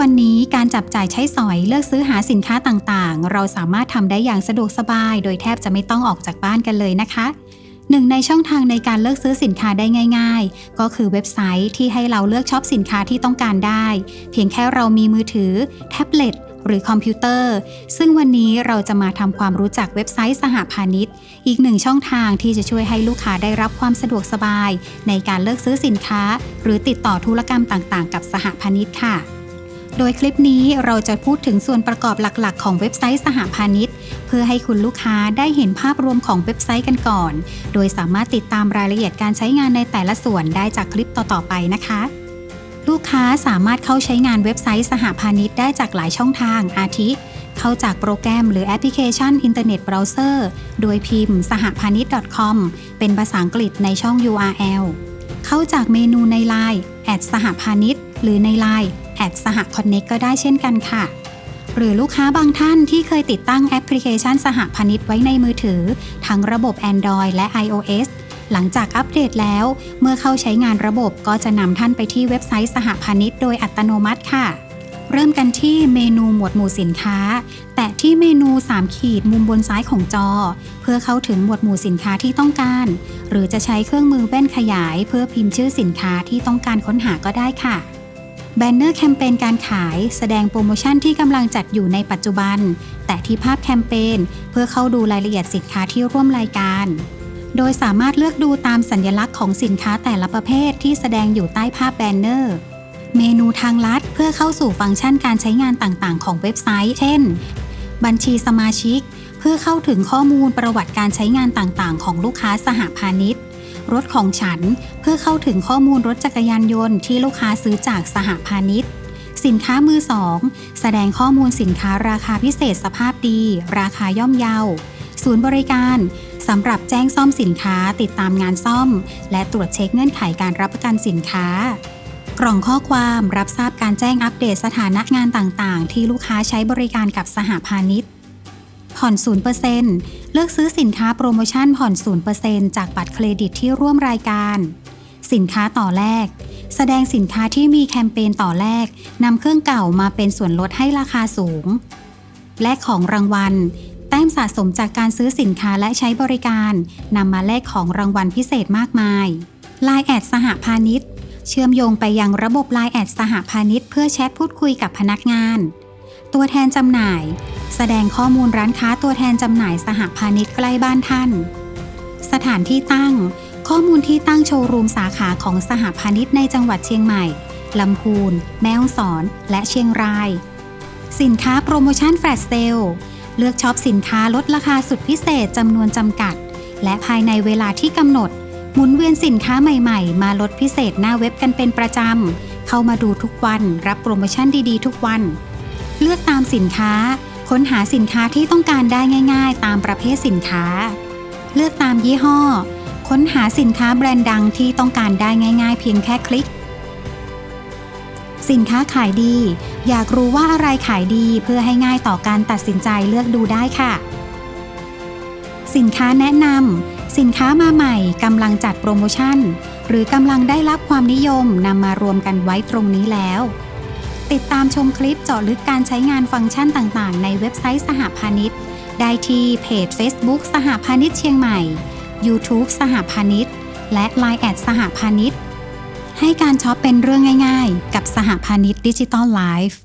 วันนี้การจับจ่ายใช้สอยเลือกซื้อหาสินค้าต่างๆ เราสามารถทำได้อย่างสะดวกสบาย โดยแทบจะไม่ต้องออกจากบ้านกันเลยนะคะหนึ่งในช่องทางในการเลือกซื้อสินค้าได้ง่าย ๆ ก็คือเว็บไซต์ที่ให้เราเลือกช็อปสินค้าที่ต้องการได้ เพียงแค่เรามีมือถือ แท็บเล็ตหรือคอมพิวเตอร์ ซึ่งวันนี้เราจะมาทำความรู้จักเว็บไซต์สหพาณิชย์ อีกหนึ่งช่องทางที่จะช่วยให้ลูกค้าได้รับความสะดวกสบาย ในการเลือกซื้อสินค้า หรือติดต่อธุรกรรมต่างๆ กับสหพาณิชย์ค่ะ โดยคลิปนี้เราจะพูดถึงส่วนประกอบหลักๆ ของเว็บไซต์สหพาณิชย์ เพื่อให้คุณลูกค้าได้เห็นภาพรวมของเว็บไซต์กันก่อน โดยสามารถติดตามรายละเอียดการใช้งานในแต่ละส่วนได้จากคลิปต่อๆไปนะคะ ลูกค้าสามารถเข้าใช้งานเว็บไซต์สหพาณิชย์ได้จากหลายช่องทาง อาทิ เข้าจากโปรแกรมหรือแอปพลิเคชันอินเทอร์เน็ตเบราว์เซอร์โดยพิมพ์สหพาณิชย์ .com เป็นภาษาอังกฤษในช่อง URL เข้าจากเมนูใน Line แอดสหพาณิชย์ หรือใน Line แอดสหคอนเน็กก็ได้เช่นกันค่ะ หรือลูกค้าบางท่านที่เคยติดตั้งแอปพลิเคชันสหพาณิชย์ไว้ในมือถือ ทั้งระบบ Android และ iOS หลังจากอัปเดตแล้ว เมื่อเข้าใช้งานระบบก็จะนำท่านไปที่เว็บไซต์สหพาณิชย์โดยอัตโนมัติค่ะ เริ่มกันที่เมนูหมวดหมู่สินค้า แตะที่เมนู 3 ขีดมุมบนซ้ายของจอ เพื่อเข้าถึงหมวดหมู่สินค้าที่ต้องการ หรือจะใช้เครื่องมือแว่นขยาย เพื่อพิมพ์ชื่อสินค้าที่ต้องการค้นหาก็ได้ค่ะ แบนเนอร์แคมเปญการขายแสดงโปรโมชั่นที่กำลังจัดอยู่ในปัจจุบัน แต่ที่ภาพแคมเปญเพื่อเข้าดูรายละเอียดสินค้าที่ร่วมรายการ โดยสามารถเลือกดูตามสัญลักษณ์ของสินค้าแต่ละประเภทที่แสดงอยู่ใต้ภาพแบนเนอร์เมนูทางลัดเพื่อเข้าสู่ฟังก์ชันการใช้งานต่างๆ ของเว็บไซต์ เช่น บัญชีสมาชิก เพื่อเข้าถึงข้อมูลประวัติการใช้งานต่างๆ ของลูกค้าสหพาณิชย์ รถของฉัน เพื่อเข้าถึงข้อมูลรถจักรยานยนต์ที่ลูกค้าซื้อจากสหพาณิชย์สินค้ามือสองแสดงข้อมูลสินค้าราคาพิเศษสภาพดี ราคาย่อมเยา ศูนย์บริการสำหรับแจ้งซ่อมสินค้าติดตามงานซ่อม และตรวจเช็คเงื่อนไขการรับประกันสินค้า กล่องข้อความรับทราบการแจ้งอัปเดตสถานะงานต่างๆ ที่ลูกค้าใช้บริการกับสหพาณิชย์ ผ่อน 0%เลือกซื้อสินค้าโปรโมชั่นผ่อน 0%จากบัตรเครดิตที่ร่วมรายการ สินค้าต่อแรก แสดงสินค้าที่มีแคมเปญต่อแรกนำเครื่องเก่ามาเป็นส่วนลดให้ราคาสูง และของรางวัล แต้มสะสมจากการซื้อสินค้าและใช้บริการนำมาแลกของรางวัลพิเศษมากมาย Line แอดสหพาณิชย์เชื่อมโยงไปยังระบบ Line แอดสหพาณิชย์เพื่อแชทพูดคุยกับพนักงาน ตัวแทนจำหน่าย แสดงข้อมูลร้านค้าตัวแทนจำหน่ายสหพาณิชย์ใกล้บ้านท่าน สถานที่ตั้ง ข้อมูลที่ตั้งโชว์รูมสาขาของสหพาณิชย์ในจังหวัดเชียงใหม่ลำพูน แม่ฮ่องสอน และเชียงราย สินค้าโปรโมชั่นแฟลชเซลเลือกช็อปสินค้าลดราคาสุดพิเศษจำนวนจำกัด และภายในเวลาที่กำหนด หมุนเวียนสินค้าใหม่ๆ มาลดพิเศษหน้าเว็บกันเป็นประจำ เข้ามาดูทุกวันรับโปรโมชั่นดีๆ ทุกวัน เลือกตามสินค้า ค้นหาสินค้าที่ต้องการได้ง่าย ๆ ตามประเภทสินค้า เลือกตามยี่ห้อ ค้นหาสินค้าแบรนด์ดังที่ต้องการได้ง่าย ๆ เพียงแค่คลิก สินค้าขายดี อยากรู้ว่าอะไรขายดีเพื่อให้ง่ายต่อการตัดสินใจเลือกดูได้ค่ะ สินค้าแนะนำสินค้ามาใหม่กำลังจัดโปรโมชั่น หรือกำลังได้รับความนิยมนำมารวมกันไว้ตรงนี้แล้ว ติดตามชมคลิปเจาะลึกการใช้งานฟังก์ชันต่างๆ ในเว็บไซต์สหพาณิชย์ ได้ที่เพจ Facebook สหพาณิชย์เชียงใหม่ YouTube สหพาณิชย์ และ Line แอดสหพาณิชย์ ให้การช็อปเป็นเรื่องง่าย ๆ กับสหพาณิชย์ดิจิตอลไลฟ์